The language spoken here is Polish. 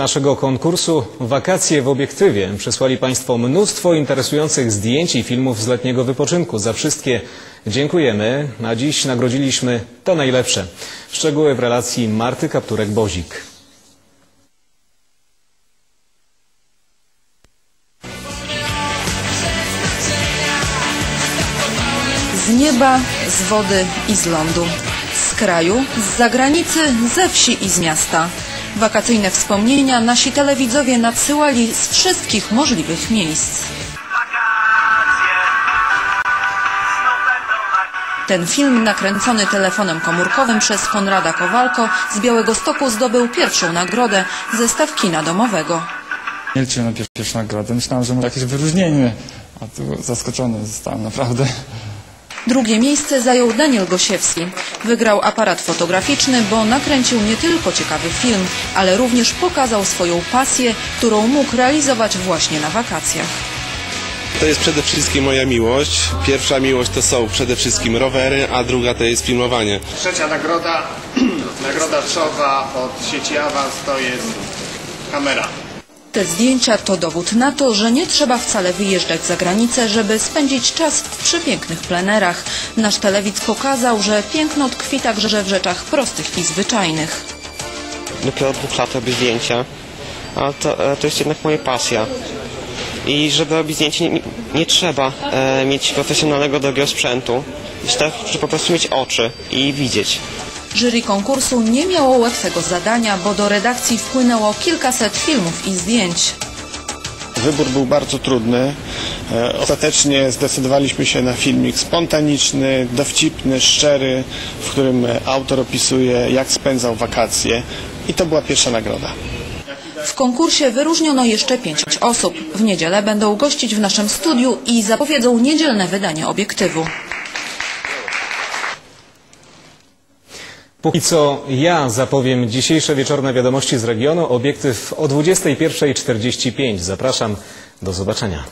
naszego konkursu Wakacje w obiektywie przysłali Państwo mnóstwo interesujących zdjęć i filmów z letniego wypoczynku. Za wszystkie dziękujemy, a dziś nagrodziliśmy to najlepsze. Szczegóły w relacji Marty Kapturek-Bozik. Z nieba, z wody i z lądu. Z kraju, z zagranicy, ze wsi i z miasta. Wakacyjne wspomnienia nasi telewidzowie nadsyłali z wszystkich możliwych miejsc. Ten film nakręcony telefonem komórkowym przez Konrada Kowalko z Białego Stoku zdobył pierwszą nagrodę zestaw kina domowego. Nie liczyłem na pier- pierwszą nagrodę. Myślałem, że może jakieś wyróżnienie, a tu zaskoczony zostałem naprawdę. Drugie miejsce zajął Daniel Gosiewski. Wygrał aparat fotograficzny, bo nakręcił nie tylko ciekawy film, ale również pokazał swoją pasję, którą mógł realizować właśnie na wakacjach. To jest przede wszystkim moja miłość. Pierwsza miłość to są przede wszystkim rowery, a druga to jest filmowanie. Trzecia nagroda, nagroda Trzowa od sieci Awans to jest kamera. Te zdjęcia to dowód na to, że nie trzeba wcale wyjeżdżać za granicę, żeby spędzić czas w przepięknych plenerach. Nasz telewidz pokazał, że piękno tkwi także w rzeczach prostych i zwyczajnych. dopiero od dwóch lat robię zdjęcia, a to, to jest jednak moja pasja. I żeby robić zdjęcie nie, nie trzeba e, mieć profesjonalnego drogiego sprzętu. Wystarczy po prostu mieć oczy i widzieć. Jury konkursu nie miało łatwego zadania, bo do redakcji wpłynęło kilkaset filmów i zdjęć. Wybór był bardzo trudny. E, Ostatecznie zdecydowaliśmy się na filmik spontaniczny, dowcipny, szczery, w którym autor opisuje jak spędzał wakacje i to była pierwsza nagroda. W konkursie wyróżniono jeszcze pięć osób. W niedzielę będą gościć w naszym studiu i zapowiedzą niedzielne wydanie obiektywu. Póki co ja zapowiem dzisiejsze wieczorne wiadomości z regionu. Obiektyw o 21.45. Zapraszam. Do zobaczenia.